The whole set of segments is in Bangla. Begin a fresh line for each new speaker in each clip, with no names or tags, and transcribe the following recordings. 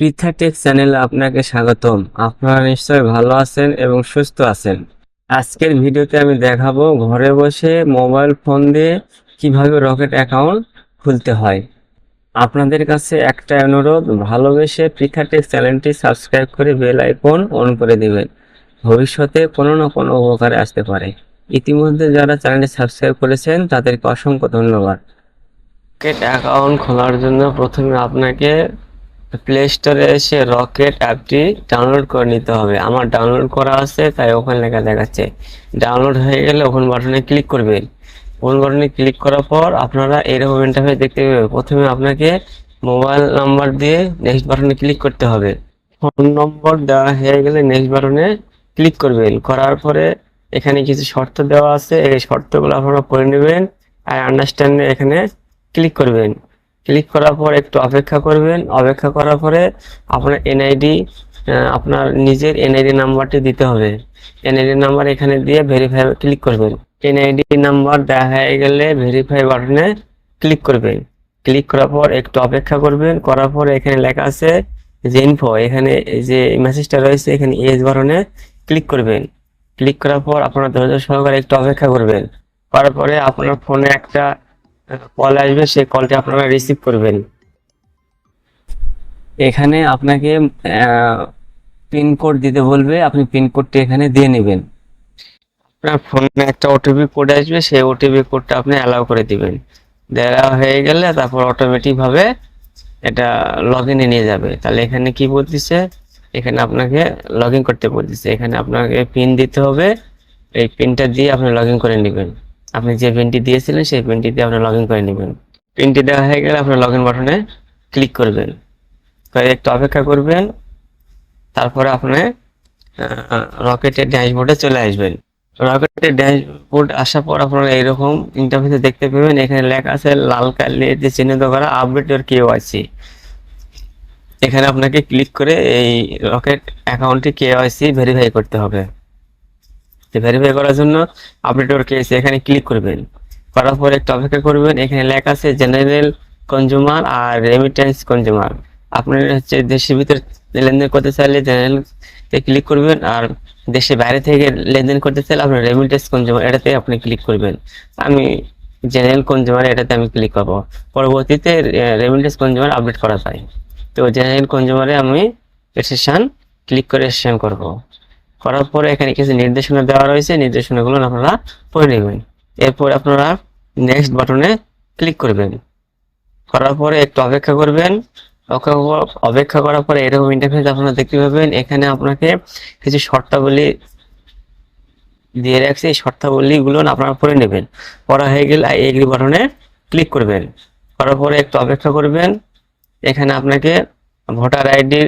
পৃথা টেক চ্যানেলে আপনাকে স্বাগতম। আপনারা নিশ্চয়ই ভালো আছেন এবং সুস্থ আছেন। আজকের ভিডিওতে আমি দেখাবো ঘরে বসে মোবাইল ফোন দিয়ে কীভাবে রকেট অ্যাকাউন্ট খুলতে হয়। আপনাদের কাছে একটা অনুরোধ, ভালোবেসে পৃথা টেক চ্যানেলটি সাবস্ক্রাইব করে বেল আইকন অন করে দেবেন। ভবিষ্যতে কোনো না কোনো উপকারে আসতে পারে। ইতিমধ্যে যারা চ্যানেলটি সাবস্ক্রাইব করেছেন, তাদেরকে অসংখ্য ধন্যবাদ। রকেট অ্যাকাউন্ট খোলার জন্য প্রথমে আপনাকে প্লে স্টোরে এসে রকেট অ্যাপটি ডাউনলোড করে নিতে হবে। আমার ডাউনলোড করা আছে, তাই ওখানে লেখা দেখাচ্ছে। ডাউনলোড হয়ে গেলে ওপেন বাটনে ক্লিক করবেন। ওপেন বাটনে ক্লিক করার পর আপনারা এরকম ইন্টারফেস দেখতে পাবেন। প্রথমে আপনাকে মোবাইল নাম্বার দিয়ে নেক্সট বাটনে ক্লিক করতে হবে। ফোন নম্বর দেওয়া হয়ে গেলে নেক্সট বাটনে ক্লিক করবেন। করার পরে এখানে কিছু শর্ত দেওয়া আছে। এই শর্তগুলো আপনারা পড়ে নেবেন। আর আন্ডারস্ট্যান্ডে এখানে ক্লিক করবেন। ক্লিক করার পর একটু অপেক্ষা করবেন। অপেক্ষা করার পরে আপনার এনআইডি আপনার নিজের এনআইডি নাম্বারটি দিতে হবে। এনআইডি নাম্বার এখানে দিয়ে ভেরিফাই ক্লিক করবেন। এনআইডি নাম্বার দেওয়া হয়ে গেলে ভেরিফাই বাটনে ক্লিক করবেন। ক্লিক করার পর একটু অপেক্ষা করবেন। করার পর এখানে লেখা আছে যে ইনফো এখানে যে মেসেজটা রয়েছে, এখানে এস বাটনে ক্লিক করবেন। ক্লিক করার পর আপনার ধৈর্য সহকারে একটু অপেক্ষা করবেন। করার পরে আপনার ফোনে একটা কল আসবে সেই কলটি আপনারা রিসিভ করবেন। এখানে আপনাকে পিনকোড দিতে বলবে, আপনি পিনকোডটি এখানে দিয়ে নেবেন। আপনার ফোনে একটা ওটিপি কোড আসবে, সেই ওটিপি কোডটা আপনি অ্যালাউ করে দিবেন। দেওয়া হয়ে গেলে তারপর অটোমেটিক ভাবে এটা লগ ইনে নিয়ে যাবে। তাহলে এখানে কি বলতেছে? এখানে আপনাকে লগ ইন করতে বলতেছে। এখানে আপনাকে পিন দিতে হবে। এই পিনটা দিয়ে আপনি লগ ইন করে নেবেন। আপনি যে পিনটি দিয়েছিলেন, সেই পিনটি দিয়ে আপনি লগ করে নেবেন। পিনটি দেওয়া হয়ে গেলে আপনি লগ বাটনে ক্লিক করবেন। করে একটু অপেক্ষা করবেন, তারপরে আপনি রকেটের ড্যাশবোর্ডে চলে আসবেন। রকেটের ড্যাশবোর্ড আসার পর আপনারা এরকম ইন্টারফেসে দেখতে পাবেন, এখানে লেখা আছে, লাল কালি যে চিহ্নিত করা আপডেট কেউ আছে এখানে আপনাকে ক্লিক করে এই রকেট অ্যাকাউন্টটি কেওয়াইসি ভেরিফাই করতে হবে। ভেরিফাই করার জন্য আপডেট ওর কেস এখানে ক্লিক করবেন। করার পরে একটু অপেক্ষা করবেন, এখানে লেখা আছে জেনারেল কনজিউমার আর রেমিটেন্স কনজিউমার আপনি হচ্ছে দেশের ভিতর লেনদেন করতে চাইলে জেনারেল তে ক্লিক করবেন আর দেশের বাইরে থেকে লেনদেন করতে চাইলে আপনার রেমিটেন্স কনজিউমার এটাতে আপনি ক্লিক করবেন। আমি জেনারেল কনজিউমার এটাতে আমি ক্লিক করব। পরবর্তীতে রেমিটেন্স কনজিউমার আপডেট করা যায়। তো জেনারেল কনজিউমারে আমি রেজিস্ট্রেশন ক্লিক করে রেজিস্ট্রেশন করব। করার পরে এখানে কিছু নির্দেশনা দেওয়া রয়েছে, নির্দেশনাগুলো আপনারা পড়ে নেবেন। এরপর আপনারা নেক্সট বাটনে ক্লিক করবেন। করার পরে একটু অপেক্ষা করবেন। অপেক্ষা করার পরে এরকম ইন্টারফেস আপনারা দেখতে পাবেন। এখানে আপনাকে কিছু শর্তাবলী দিয়ে রাখছে। এই শর্তাবলীগুলো আপনারা পড়ে নেবেন। পড়া হয়ে গেলে এগ্রি বাটনে ক্লিক করবেন। করার পরে একটু অপেক্ষা করবেন। এখানে আপনাকে ভোটার আইডির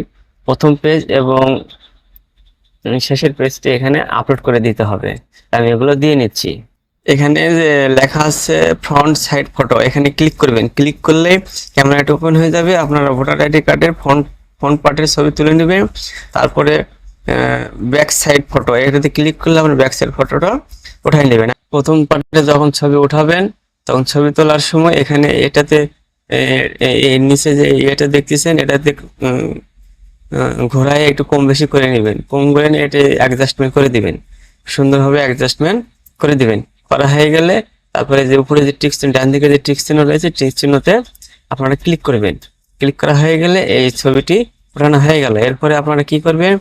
প্রথম পেজ এবং শেষের পেজটি এখানে আপলোড করে দিতে হবে। আমি এগুলো দিয়ে নিচ্ছি। এখানে যে লেখা আছে ফ্রন্ট সাইড ফটো এখানে ক্লিক করবেন। ক্লিক করলে ক্যামেরাটা ওপেন হয়ে যাবে, আপনারা ভোটার আইডি কার্ডের ফ্রন্ট ফ্রন্ট পার্টের ছবি তুলে নেবেন। তারপরে ব্যাক সাইড ফটো এটাতে ক্লিক করলে আপনার ব্যাক সাইড ফটোটা উঠাই নেবেন। প্রথম পার্টে যখন ছবি উঠাবেন, তখন ছবি তোলার সময় এখানে এটাতে এর নিচে যে এটা দেখতেছেন, এটাতে ঘোরায় একটু কম বেশি করে নেবেন। কম করে এটা অ্যাডজাস্টমেন্ট করে দিবেন। সুন্দরভাবে অ্যাডজাস্টমেন্ট করে দিবেন। করা হয়ে গেলে তারপরে যে উপরে যে টিক্স ডান দিকে যে টিক্স চিহ্ন রয়েছে টিক্স চিহ্নতে আপনারা ক্লিক করবেন ক্লিক করা হয়ে গেলে এই ছবিটি ওঠানো হয়ে গেল। এরপরে আপনারা কি করবেন?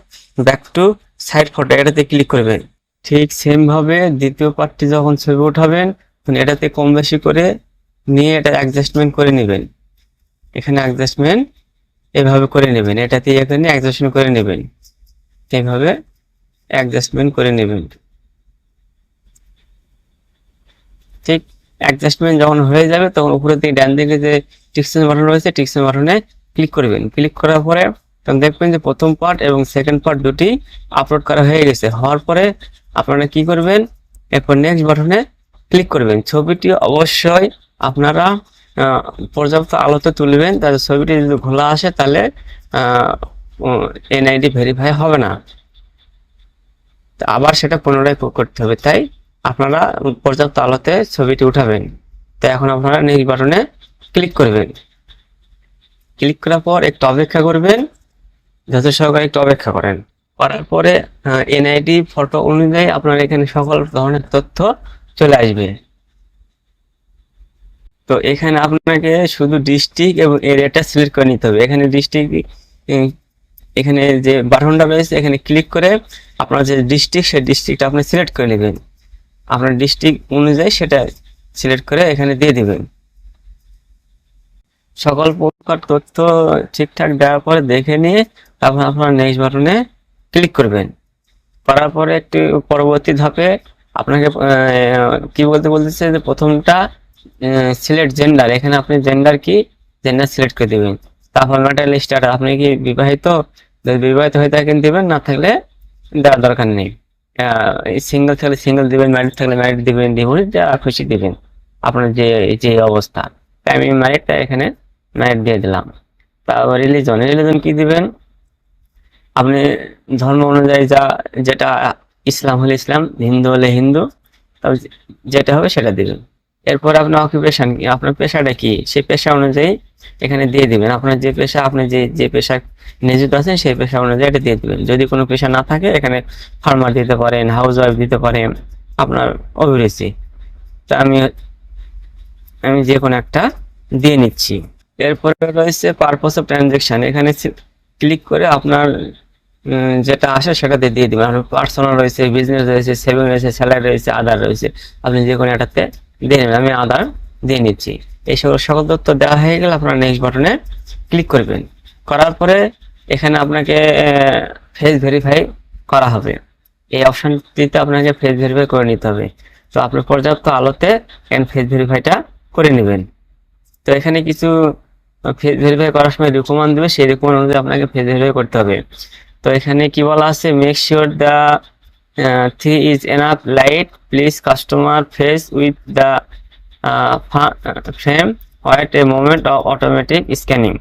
ব্যাক টু সাইড ফটো এটাতে ক্লিক করবেন। ঠিক সেম ভাবে দ্বিতীয় পার্টটি যখন ছবি উঠাবেন, তখন এটাতে কম বেশি করে নিয়ে এটা অ্যাডজাস্টমেন্ট করে নেবেন। এখানে অ্যাডজাস্টমেন্ট এভাবে করে নেবেন। এটাতে এখানে অ্যাডজাস্টমেন্ট করে নেবেন। এইভাবে অ্যাডজাস্টমেন্ট করে নেবেন। ঠিক অ্যাডজাস্টমেন্ট যখন হয়ে যাবে তখন উপরে দিকে ডান দিকে যে টিকশন বাটন রয়েছে টিকশন বাটনে ক্লিক করবেন। ক্লিক করার পরে তখন দেখবেন যে প্রথম পার্ট এবং সেকেন্ড পার্ট দুটি আপলোড করা হয়ে গেছে। হওয়ার পরে আপনারা কি করবেন? এরপর নেক্সট বাটনে ক্লিক করবেন। ছবিটি অবশ্যই আপনারা পর্যাপ্ত আলোতে তুলবেন, তাহলে ছবিটি যদি ঘোলা আসে, তাহলে এনআইডি ভেরিফাই হবে না। আবার সেটা পুনরায় করতে হবে, তাই আপনারা পর্যাপ্ত আলোতে ছবিটি উঠাবেন। তাই এখন আপনারা নেক্সট বাটনে ক্লিক করবেন। ক্লিক করার পর একটু অপেক্ষা করবেন যত সহকারে একটু অপেক্ষা করেন। করার পরে এনআইডি ফটো অনুযায়ী আপনার এখানে সকল ধরনের তথ্য চলে আসবে। তো এখানে আপনাকে শুধু ডিস্ট্রিক্ট এবং এরিয়াটা সিলেক্ট করে নিতে হবে। এখানে ডিস্ট্রিক্ট এখানে যে বাটনটা রয়েছে, এখানে ক্লিক করে আপনার যে ডিস্ট্রিক্ট সেই ডিস্ট্রিক্টটা আপনি সিলেক্ট করে নেবেন। আপনার ডিস্ট্রিক্ট অনুযায়ী সেটা সিলেক্ট করে এখানে দিয়ে দেবেন। সকল প্রকার তথ্য ঠিকঠাক দেওয়ার পরে দেখে নিয়ে তারপর আপনার নেক্সট বাটনে ক্লিক করবেন। করার পরে একটি পরবর্তী ধাপে আপনাকে কি বলতে বলতেছে যে প্রথমটা সিলেক্ট জেন্ডার এখানে আপনি জেন্ডার কি? জেন্ডার সিলেক্ট করে দেবেন। তারপর ম্যাটার স্টার্টার আপনি কি বিবাহিত? বিবাহিত হয়ে থাকেন দিবেন, না থাকলে দেওয়ার দরকার নেই। সিঙ্গেল থাকলে সিঙ্গেল দিবেন ম্যারিড থাকলে ম্যারিড দিবেন ডিভোর্স যা খুশি দিবেন। আপনার যে যে অবস্থা। তাই আমি ম্যারিডটা এখানে ম্যারিড দিয়ে দিলাম। তারপর রিলিজন রিলিজন কি দিবেন? আপনি ধর্ম অনুযায়ী যা, যেটা ইসলাম হলে ইসলাম, হিন্দু হলে হিন্দু যেটা হবে সেটা দিবেন। এরপর আপনার অকুপেশন কি? আপনার পেশাটা কি? সেই পেশা অনুযায়ী এখানে দিয়ে দিবেন। আপনার যে পেশা, আপনি যে যে পেশা নিয়োজিত আছেন, সেই পেশা অনুযায়ী এটা দিয়ে দিবেন। যদি কোনো পেশা না থাকে, এখানে ফার্মার দিতে পারেন হাউস ওয়াইফ দিতে পারেন, আপনার অভিরুচি। তা আমি আমি যে কোনো একটা দিয়ে নিচ্ছি। এরপরে রয়েছে পারপোজ অফ ট্রানজেকশন এখানে ক্লিক করে আপনার যেটা আসে সেটা দিয়ে দিয়ে দিবেন। আপনার পার্সোনাল রয়েছে বিজনেস রয়েছে সেভিং রয়েছে স্যালারি রয়েছে আদার রয়েছে। আপনি যে কোনো একটাতে দিয়ে নেবেন, আমি আদার দিয়ে নিচ্ছি। এই সকল তথ্য দেওয়া হয়ে গেলে আপনার নেক্সট বাটনে ক্লিক করবেন। করার পরে এখানে আপনাকে ফেস ভেরিফাই করা হবে। এই অপশনটিতে আপনাকে ফেস ভেরিফাই করে নিতে হবে। তো আপনি পর্যাপ্ত আলোতে এখানে ফেস ভেরিফাইটা করে নেবেন। তো এখানে কিছু ফেস ভেরিফাই করার সময় রিকমেন্ড দেবে, সেই রিকমেন্ড অনুযায়ী আপনাকে ফেস ভেরিফাই করতে হবে। তো এখানে কি বলা আছে? Make sure the there is enough light please customer face with the frame wait a moment of automatic scanning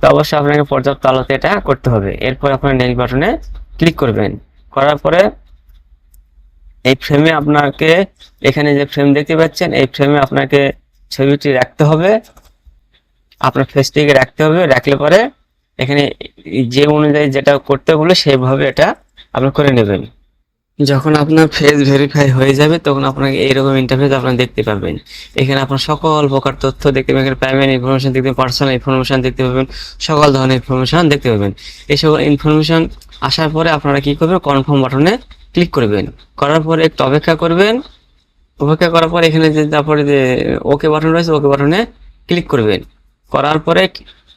তো অবশ্যই আপনাকে পর্যাপ্ত আলোতে এটা করতে হবে। এরপর আপনার নেক্সট বাটনে ক্লিক করবেন। করার পরে এই ফ্রেমে আপনাকে, এখানে যে ফ্রেম দেখতে পাচ্ছেন, এই ফ্রেমে আপনাকে ছবিটি রাখতে হবে। আপনার ফেসটিকে রাখতে হবে। রাখলে পরে এখানে যে অনুযায়ী যেটা করতে বলে সেইভাবে এটা আপনি করে নেবেন। যখন আপনার ফেস ভেরিফাই হয়ে যাবে, তখন আপনাকে এইরকম ইন্টারফেস আপনারা দেখতে পাবেন। এখানে আপনার সকল প্রকার তথ্য দেখতে পাবেন। প্রাইমারি ইনফরমেশন দেখতে পাবেন পার্সোনাল ইনফরমেশন দেখতে পাবেন, সকল ধরনের ইনফরমেশন দেখতে পাবেন। এই সকল ইনফরমেশন আসার পরে আপনারা কি করবেন? কনফার্ম বাটনে ক্লিক করবেন। করার পরে একটু অপেক্ষা করবেন। অপেক্ষা করার পরে এখানে যে তারপরে যে ওকে বাটন রয়েছে ওকে বাটনে ক্লিক করবেন। করার পরে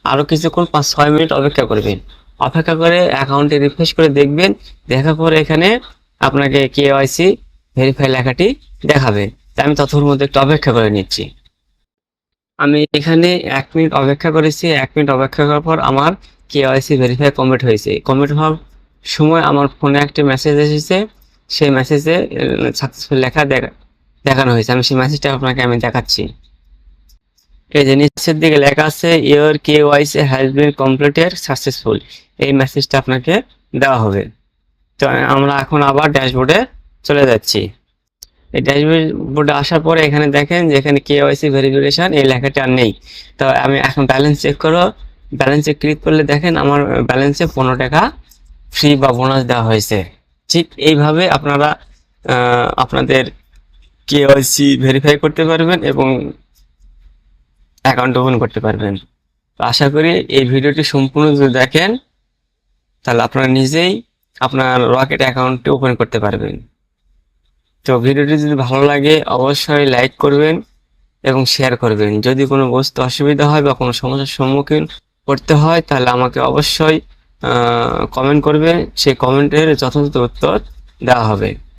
আরও কিছুক্ষণ, পাঁচ, ছয় মিনিট অপেক্ষা করবেন। অপেক্ষা করে অ্যাকাউন্টে রিফ্রেশ করে দেখবেন। দেখার পরে এখানে আপনাকে কেওয়াইসি ভেরিফাই লেখাটি দেখাবে। তাই আমি ততক্ষণ মধ্যে একটু অপেক্ষা করে নিচ্ছি। আমি এখানে এক মিনিট অপেক্ষা করেছি। এক মিনিট অপেক্ষা করার পর আমার কেওয়াইসি ভেরিফাই কমপ্লিট হয়েছে। কমপ্লিট হওয়ার সময় আমার ফোনে একটা মেসেজ এসেছে। সেই মেসেজে সাকসেসফুল লেখা দেখা, দেখানো হয়েছে। আমি সেই মেসেজটা আপনাকে আমি দেখাচ্ছি। এই যে নিচের দিকে লেখা আছে your KYC has been completed successful এই মেসেজটা আপনাকে দেওয়া হবে। তো আমরা এখন আবার ড্যাশবোর্ডে চলে যাচ্ছি। এই ড্যাশবোর্ডে আসার পরে এখানে দেখেন যে এখানে কে ওয়াইসি ভেরিফিকেশন এই লেখাটা আর নেই। তো আমি এখন ব্যালেন্স চেক করো ব্যালেন্সে ক্লিক করলে দেখেন আমার ব্যালেন্সে পনেরো টাকা ফ্রি বা বোনাস দেওয়া হয়েছে। ঠিক এইভাবে আপনারা আপনাদের কেওয়াইসি ভেরিফাই করতে পারবেন এবং অ্যাকাউন্ট ওপেন করতে পারবেন। আশা করি এই ভিডিওটি সম্পূর্ণ যদি দেখেন, তাহলে আপনারা নিজেই আপনার রকেট অ্যাকাউন্টটি ওপেন করতে পারবেন। তো ভিডিওটি যদি ভালো লাগে, অবশ্যই লাইক করবেন এবং শেয়ার করবেন। যদি কোনো বস্তু অসুবিধা হয় বা কোনো সমস্যার সম্মুখীন করতে হয়, তাহলে আমাকে অবশ্যই কমেন্ট করবেন। সেই কমেন্টের যথাযথ উত্তর দেওয়া হবে।